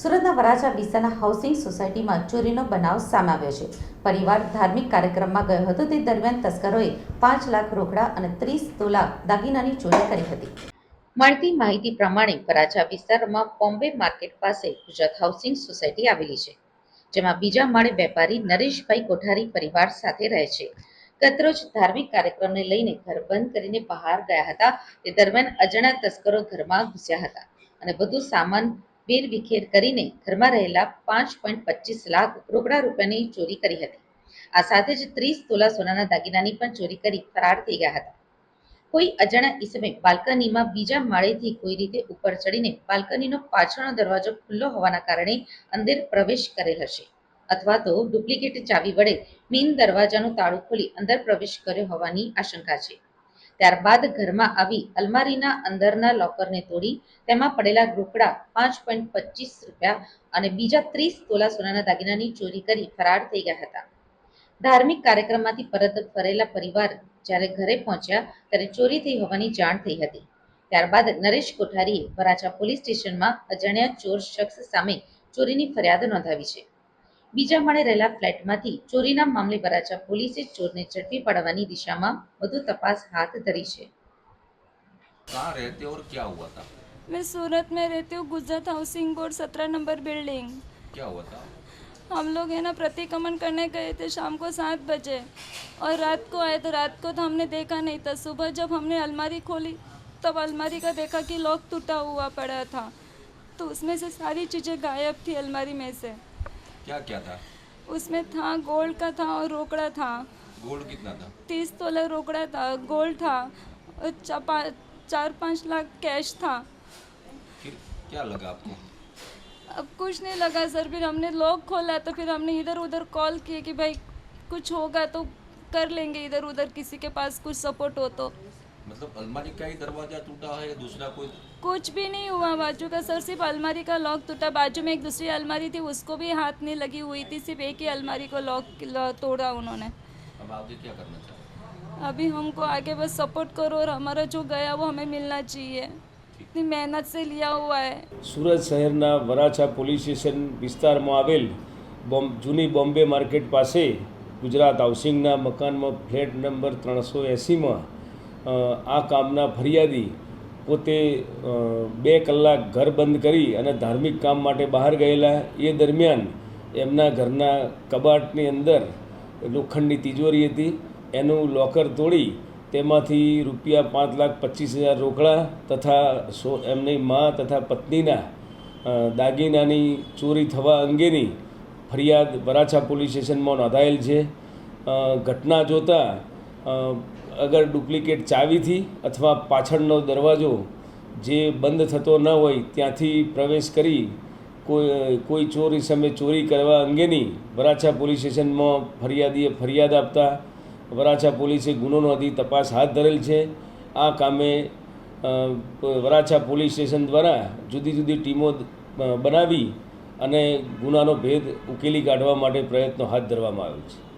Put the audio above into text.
સુરતના વરાછા વિસ્તારના હાઉસિંગ સોસાયટીમાં ચોરીનો બનાવ સામે આવ્યો છે. પરિવાર ધાર્મિક કાર્યક્રમમાં ગયો હતો. તે દરમિયાન તસ્કરોએ પાંચ લાખ રોકડા અને ત્રીસ તોલા દાગીનાની ચોરી કરી હતી. મળતી માહિતી પ્રમાણે વરાછા વિસ્તારમાં બોમ્બે માર્કેટ પાસે ગુજરાત હાઉસિંગ સોસાયટી આવેલી છે, જેમાં બીજા માળે વેપારી નરેશભાઈ કોઠારી પરિવાર સાથે રહે છે. ગતરોજ ધાર્મિક કાર્યક્રમને લઈને ઘર બંધ કરીને બહાર ગયા હતા. તે દરમિયાન અજાણ્યા તસ્કરો ઘરમાં ઘૂસ્યા હતા અને બધું સામાન વેરવિખેર કરીને ઘરમાં રહેલા પાંચ પોઈન્ટ પચીસ લાખ રોકડા રૂપિયાની ચોરી કરી હતી. આ સાથે જ ત્રીસ તોલા સોનાના દાગીનાની પણ ચોરી કરી ફરાર થઈ ગયા હતા. કોઈ અજાણ્યા ઈસમે બાલ્કનીમાં બીજા માળેથી કોઈ રીતે ઉપર ચડીને બાલ્કનીનો પાછળનો દરવાજો ખુલ્લો હોવાના કારણે અંદર પ્રવેશ કરેલ હશે અથવા તો ડુપ્લિકેટ ચાવી વડે મેઇન દરવાજાનું તાળું ખોલી અંદર પ્રવેશ કર્યો હોવાની આશંકા છે. ત્યારબાદ ઘરમાં આવી અલમારીના અંદરના લોકરને તોડી તેમાં પડેલા રોકડા પાંચ પોઈન્ટ પચીસ રૂપિયા અને બીજા ત્રીસ તોલા સોનાના દાગીનાની ચોરી કરી ફરાર થઈ ગયા હતા. ધાર્મિક કાર્યક્રમમાંથી પરત ફરેલા પરિવાર જ્યારે ઘરે પહોંચ્યા ત્યારે ચોરી થઈ હોવાની જાણ થઈ હતી. ત્યારબાદ નરેશ કોઠારીએ વરાછા પોલીસ સ્ટેશનમાં અજાણ્યા ચોર શખ્સ સામે ચોરીની ફરિયાદ નોંધાવી છે. બીજા માળે રહેલા ફ્લેટમાંથી ચોરીના મામલે વરાછા પોલીસે ચોરને ઝડપી પાડવાની દિશામાં વધુ તપાસ હાથ ધરી છે कहाँ रहते और क्या हुआ था मैं सूरत में रहती हूँ गुजरात हाउसिंग बोर्ड सत्रह नंबर बिल्डिंग क्या हुआ था हम लोग है ना प्रतिक्रमण करने गए थे शाम को सात बजे और रात को आए तो रात को तो हमने देखा नहीं था सुबह जब हमने अलमारी खोली तब अलमारी का देखा कि लॉक टूटा हुआ पड़ा था तो उसमें से सारी चीज़ें गायब थी अलमारी में से क्या क्या था? उसमें था गोल्ड का था और रोकड़ा था। गोल्ड कितना था? तीस तोला रोकड़ा था गोल्ड था और चार पाँच लाख कैश था। फिर क्या लगा आपको? अब कुछ नहीं लगा सर फिर हमने लॉक खोला तो फिर हमने इधर उधर कॉल किए कि भाई कुछ होगा तो कर लेंगे इधर उधर किसी के पास कुछ सपोर्ट हो तो। मतलब अलमारी का ही दरवाजा टूटा है या दूसरा कोई कुछ भी नहीं हुआ बाजू का सर सिर्फ अलमारी का लॉक टूटा बाजू में एक दूसरी अलमारी थी उसको भी हाथ नहीं लगी हुई थी सिर्फ एक ही अलमारी को लॉक लॉ- तोड़ा उन्होंने अब आगे क्या करना चाहते अभी हमको आगे बस सपोर्ट करो और हमारा जो गया वो हमें मिलना चाहिए इतनी मेहनत से लिया हुआ है સુરત શહેરના વરાછા પોલીસ સ્ટેશન વિસ્તારમાં આવેલ બોમ્બ જૂની બોમ્બે માર્કેટ પાસે ગુજરાત હાઉસિંગના મકાનમાં ફ્લેટ નંબર ત્રણસો એંસીમાં આ કામના ફરિયાદી પોતે બે કલાક ઘર બંધ કરી અને ધાર્મિક કામ માટે બહાર ગયેલા. એ દરમિયાન એમના ઘરના કબાટની અંદર લોખંડની તિજોરી હતી. એનું લોકર તોડી તેમાંથી રૂપિયા પાંચ લાખ પચીસ હજાર રોકડા તથા સો, એમની મા તથા પત્નીના દાગીનાની ચોરી થવા અંગેની ફરિયાદ વરાછા પોલીસ સ્ટેશનમાં નોંધાયેલ છે. ઘટના જોતાં અગર ડુપ્લિકેટ ચાવીથી અથવા પાછળનો દરવાજો જે બંધ થતો ન હોય ત્યાંથી પ્રવેશ કરી કોઈ કોઈ ચોરી સામે ચોરી કરવા અંગેની વરાછા પોલીસ સ્ટેશનમાં ફરિયાદીએ ફરિયાદ આપતા વરાછા પોલીસે ગુનો નોંધી તપાસ હાથ ધરેલ છે. આ કામે વરાછા પોલીસ સ્ટેશન દ્વારા જુદી જુદી ટીમો બનાવી અને ગુનાનો ભેદ ઉકેલી કાઢવા માટે પ્રયત્નો હાથ ધરવામાં આવ્યો છે.